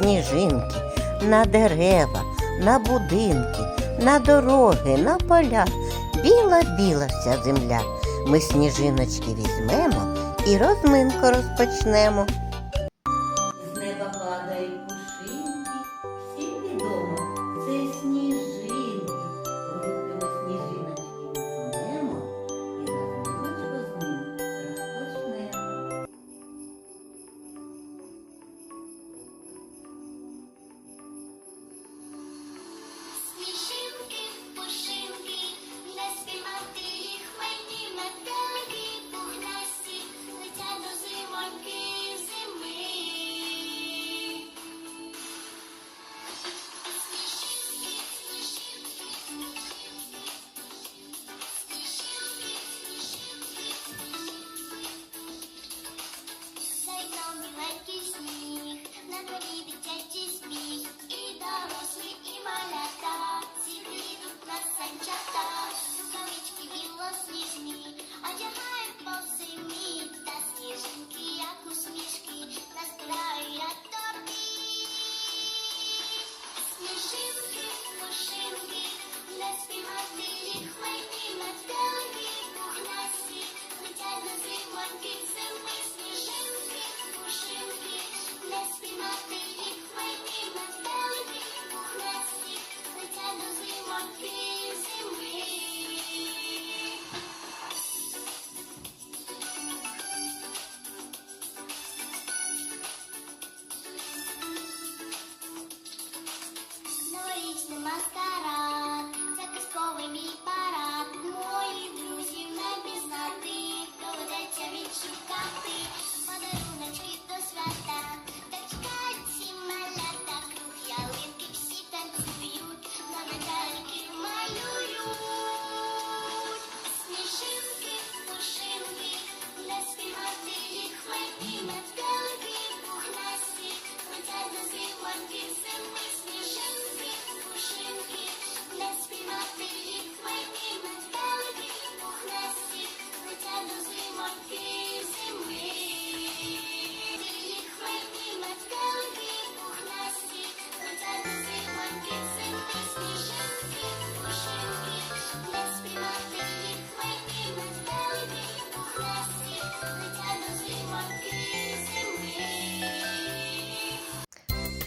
сніжинки на дерева, на будинки, на дороги, на поля. Біла-біла вся земля. Ми сніжиночки візьмемо і розминку розпочнемо.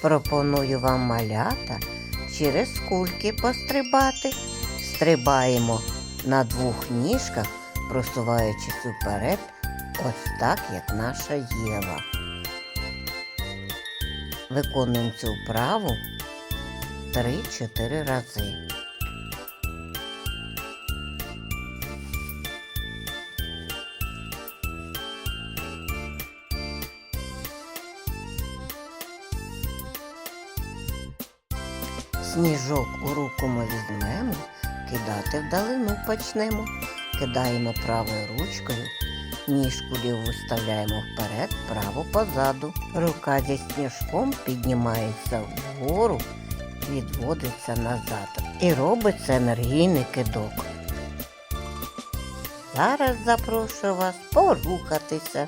Пропоную вам малята через кульки пострибати. Стрибаємо на двох ніжках, просуваючись уперед, ось так, як наша Єва. Виконуємо цю вправу 3-4 рази. Сніжок у руку ми візьмемо, кидати вдалину почнемо. Кидаємо правою ручкою, ніжку ліву виставляємо вперед, праву позаду. Рука зі сніжком піднімається вгору, відводиться назад. І робиться енергійний кидок. Зараз запрошую вас порухатися.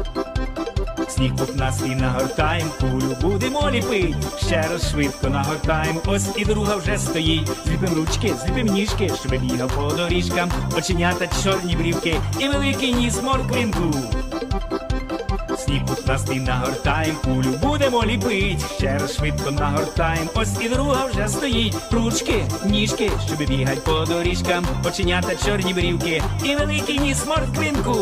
Сніг пухнастий нагортаєм, кулю будемо ліпить. Ще раз швидко нагортаєм, ось і друга вже стоїть. Зліпим ручки, зліпим ніжки, щоб бігав по доріжкам, оченята чорні брівки і великий ніс морквинку. Сніг пухнастий нагортаєм, кулю будемо ліпить. Ще раз швидко нагортаєм, ось і друга вже стоїть. Ручки, ніжки, щоб бігать по доріжкам, оченята чорні брівки і великий ніс морквинку.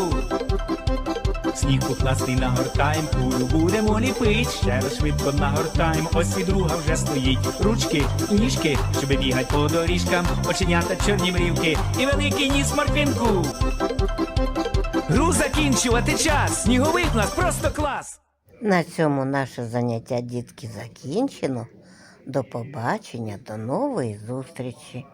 Сніг пухнастий нагортаєм, кулю будемо ліпить. Ще раз швидко нагортаєм, ось і друга вже стоїть. Ручки, ніжки, щоб бігать по доріжкам, оченята чорні брівки і великий ніс морквинку. Гру закінчувати час. Сніговик у нас просто клас. На цьому наше заняття дітки закінчено. До побачення, до нової зустрічі.